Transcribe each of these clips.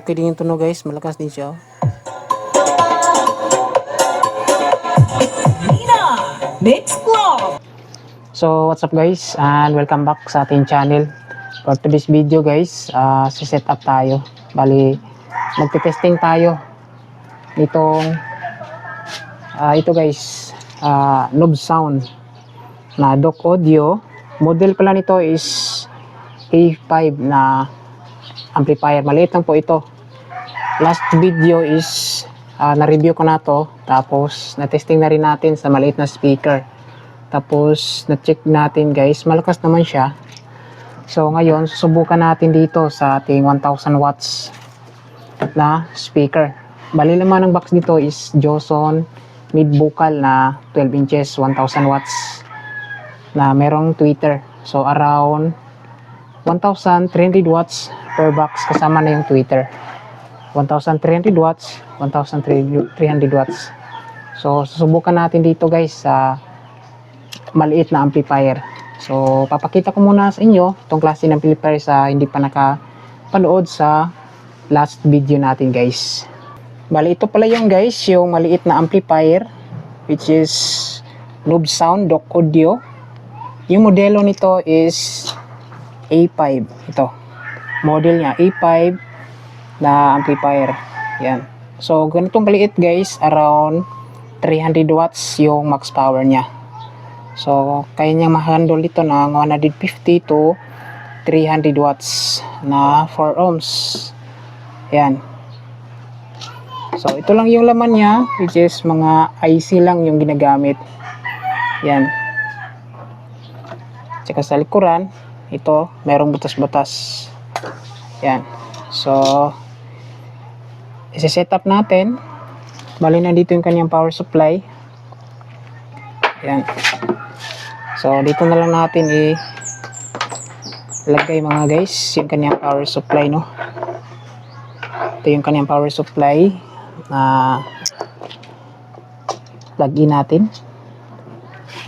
okay din yung tunog guys. Malakas din siya. oh. Nina Mix Club. So, what's up guys? And welcome back sa ating channel. For today's video guys, uh, set up tayo. Bali, magte-testing tayo nitong ah, ito guys, uh, Noob Sound na Doc Audio. Model pala nito is A5 na amplifier. Maliit lang po ito. Last video is ah, na-review ko na to. Tapos, na-testing na rin natin sa maliit na speaker. Tapos, na-check natin guys, malakas naman siya. So, ngayon, susubukan natin dito sa ating 1000 watts na speaker. Bali naman ng box dito is Joson mid vocal na 12 inches, 1000 watts na merong tweeter. So, around 1,300 watts per box kasama na yung tweeter. 1,300 watts, 1,300 watts. So, susubukan natin dito guys sa maliit na amplifier. So, papakita ko muna sa inyo itong klase ng amplifier sa hindi pa nakapanood sa last video natin guys. Bali, ito pala yung guys, yung maliit na amplifier which is Noob Sound Doc Audio. Yung modelo nito is A5. Ito. Model niya, A5 na amplifier. Yan. So, ganitong kaliit guys, around 300 watts yung max power niya. So, kaya niya ma-handle ito ng 150 to 300 watts na 4 ohms. Yan. So, ito lang yung laman niya, which is mga IC lang yung ginagamit. Yan. Tsaka sa likuran, ito, merong butas-butas. Yan. So, isi-set up natin. Bali na dito yung kanyang power supply. Yan. So, dito na lang natin i lagay mga guys yung kanyang power supply no. Ito yung kanyang power supply na plug-in natin.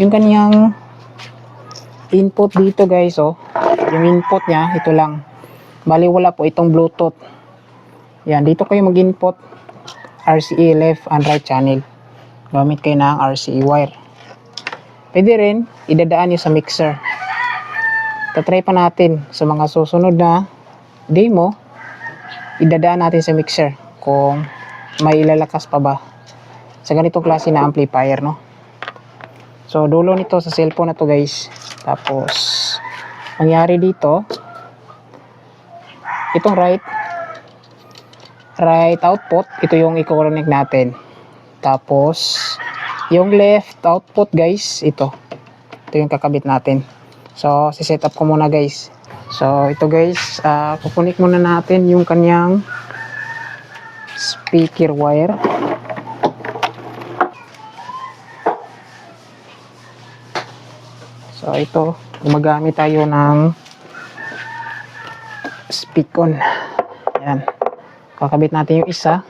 Yung kanyang input dito guys oh. Yung input niya, ito lang. Bali wala po itong Bluetooth. Yan, dito kayo mag-input RCE left and right channel. Gamit kayo ng RCE wire. Pwede rin, idadaan nyo sa mixer. Tatry pa natin sa mga susunod na demo, idadaan natin sa mixer kung may ilalakas pa ba sa ganitong klase na amplifier, no? So, dulo nito sa cellphone na to guys. Tapos, mangyari dito, itong right, right output, ito yung i-connect natin. Tapos, yung left output guys, ito. Ito yung kakabit natin. So, si-set up ko muna guys. So, ito guys, uh, kukunik muna natin yung kanyang speaker wire. So, ito, gumagamit tayo ng speak-on. Yan. Kakabit natin yung isa.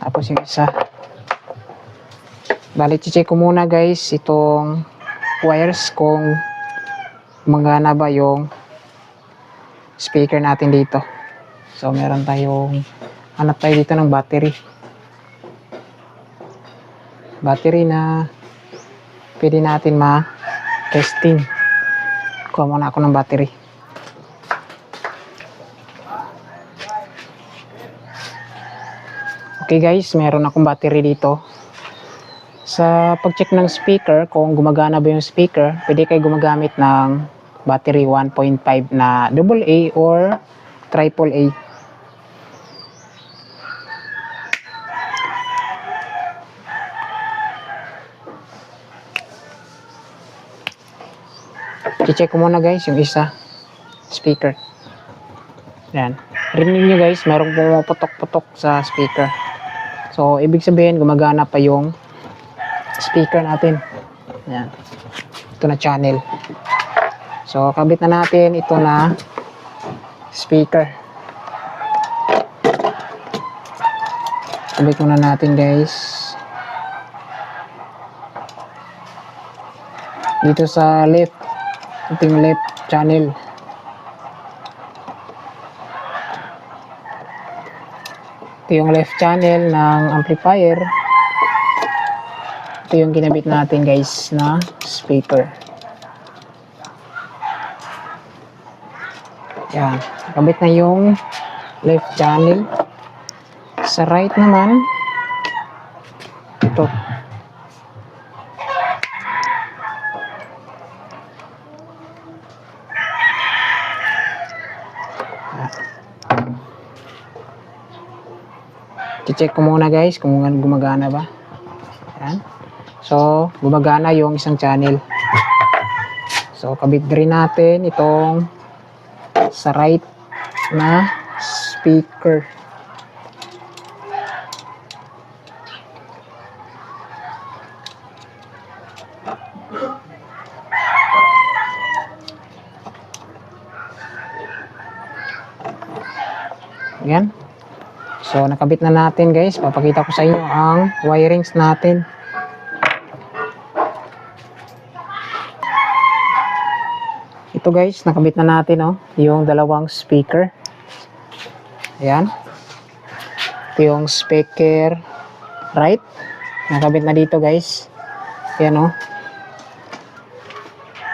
Tapos yung isa. Bali, check ko muna guys itong wires kung magana ba yung speaker natin dito. So, meron tayong hanap tayo dito ng battery. Battery na pwede natin ma-testing. Kuha muna ako ng battery. Okay guys, meron akong battery dito. Sa pag-check ng speaker, kung gumagana ba yung speaker, pwede kayo gumagamit ng battery 1.5 na AA or AAA. I-check ko muna guys yung isa speaker. Yan. Rinig nyo guys, merong pumuputok-putok sa speaker. So, ibig sabihin, gumagana pa yung speaker natin. Yan. Ito na channel. So, kabit na natin ito na speaker. Kabit muna natin guys. Dito sa left. Yung left channel. Ito yung left channel ng amplifier. Ito yung ginabit natin guys na speaker. Yan. Kabit na yung left channel. Sa right naman, ito. Check ko muna guys kung gumagana ba. Yan. So, gumagana yung isang channel. So, kabit rin natin itong sa right na speaker. Yan. So, nakabit na natin guys. Papakita ko sa inyo ang wirings natin. Ito guys, nakabit na natin oh, yung dalawang speaker. Ayan. Ito yung speaker right. Nakabit na dito guys. Ayan oh.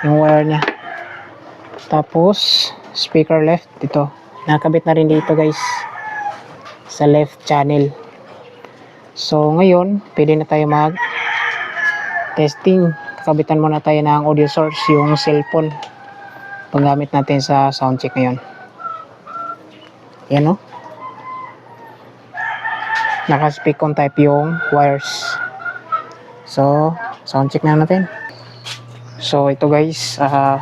Yung wire niya. Tapos, speaker left dito. Nakabit na rin dito guys sa left channel. So, ngayon, pwede na tayo mag testing. Kakabitan muna tayo ng audio source, yung cellphone. Paggamit natin sa sound check ngayon. Yan o. Naka-speak on type yung wires. So, sound check na natin. So, ito guys, ah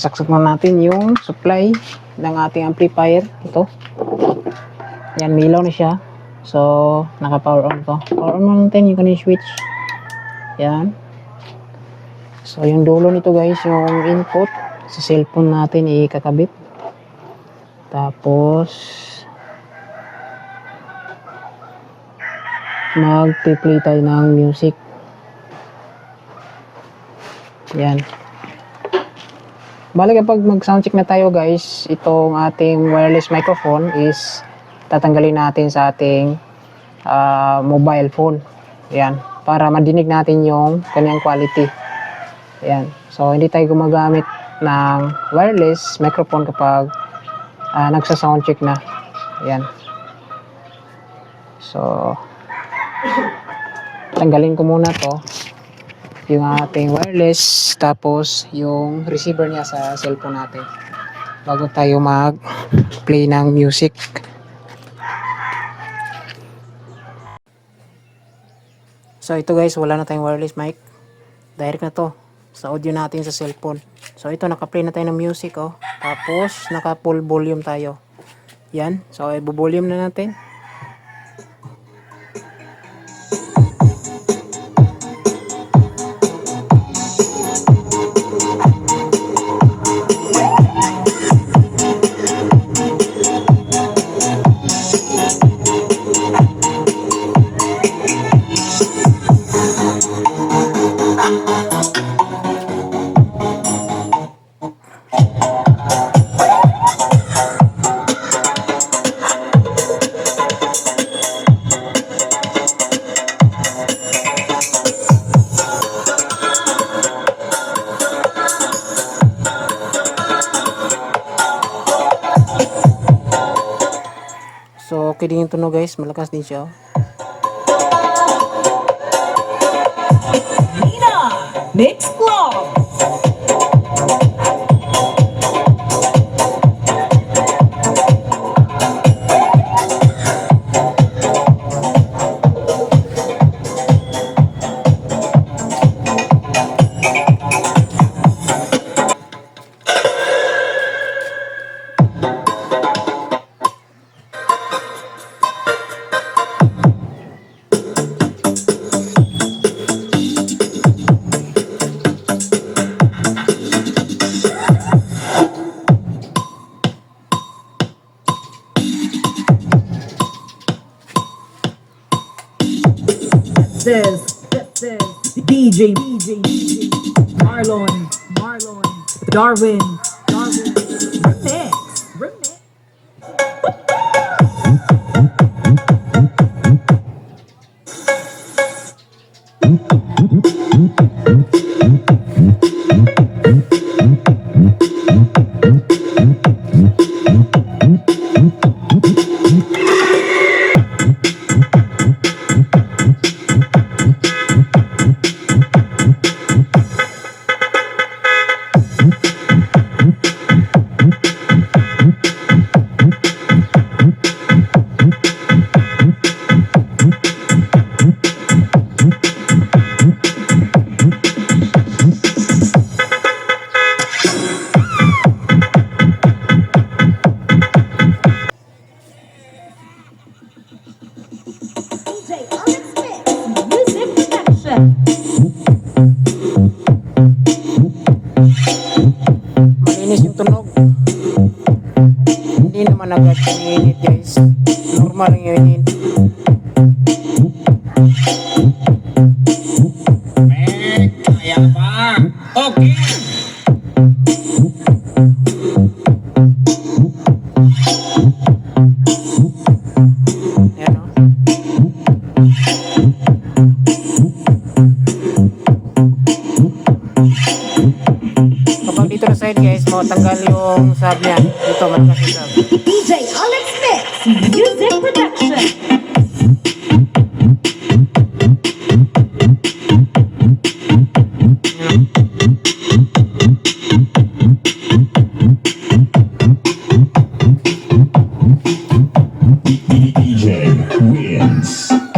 saksak na natin yung supply ng ating amplifier. Ito. Yan, milaw na siya. So, naka-power on to. Power on natin yung kanina switch. Yan. So, yung dulo nito guys, yung input sa cellphone natin ikakabit. Tapos, mag-play tayo ng music. Yan. Bali kapag mag-soundcheck na tayo guys, itong ating wireless microphone is tatanggalin natin sa ating ah, mobile phone. Yan. Para madinig natin yung kanyang quality. Yan. So, hindi tayo gumagamit ng wireless microphone kapag ah, nagsa-soundcheck na. Yan. So, tanggalin ko muna to yung ating wireless tapos yung receiver niya sa cellphone natin bago tayo mag play ng music so ito guys wala na tayong wireless mic. Direct na to sa audio natin sa cellphone. So ito naka-play na tayo ng music oh. Tapos naka full volume tayo. Yan. So i-volume na natin din yung tunog guys malakas din siya oh. Nina, Mix Club. DJ, DJ, Marlon, Marlon, Darwin, malinis yung tunog hindi naman agad nanginit guys. Normal yung init Mek, kaya pa okay Ayan o. matanggal yung sub niya. Dito, malakas yung sub. DJ Alex Mix Music Production. DJ wins.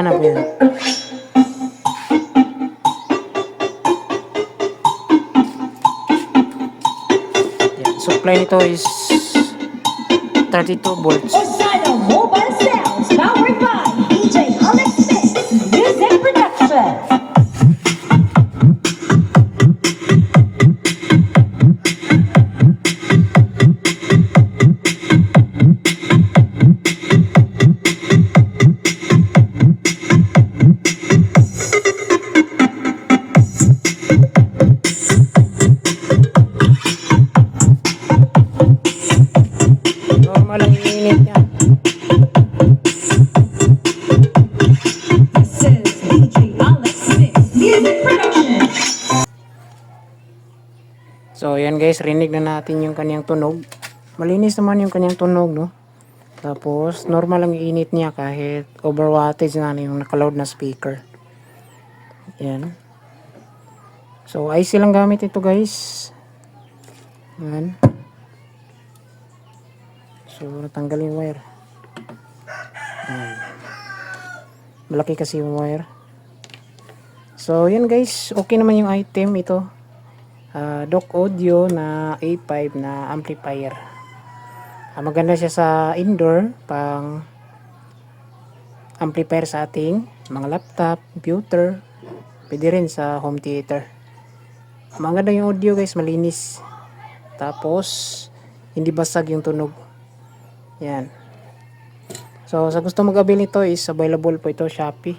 Magana po yan. Yan. Supply nito is 32 volts. Osana Mobile Sounds powered by Music Production. So, yan guys, rinig na natin yung kanyang tunog. Malinis naman yung kanyang tunog, no? Tapos, normal ang init niya kahit over wattage na yung nakaload na speaker. Yan. So, IC lang gamit ito guys. Yan. So, natanggal yung wire. Yan. Malaki kasi yung wire. So, yan guys. Okay naman yung item ito uh, dock audio na A5 na amplifier. Ah, maganda siya sa indoor pang amplifier sa ating mga laptop, computer, pwede rin sa home theater. Maganda yung audio guys, malinis. Tapos, hindi basag yung tunog. Yan. So, sa gusto mag-avail nito is available po ito Shopee.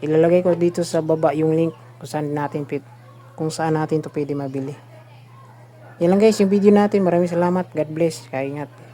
Ilalagay ko dito sa baba yung link kung saan natin kung saan natin to pwede mabili. Yan lang guys yung video natin. Maraming salamat. God bless. Kaingat.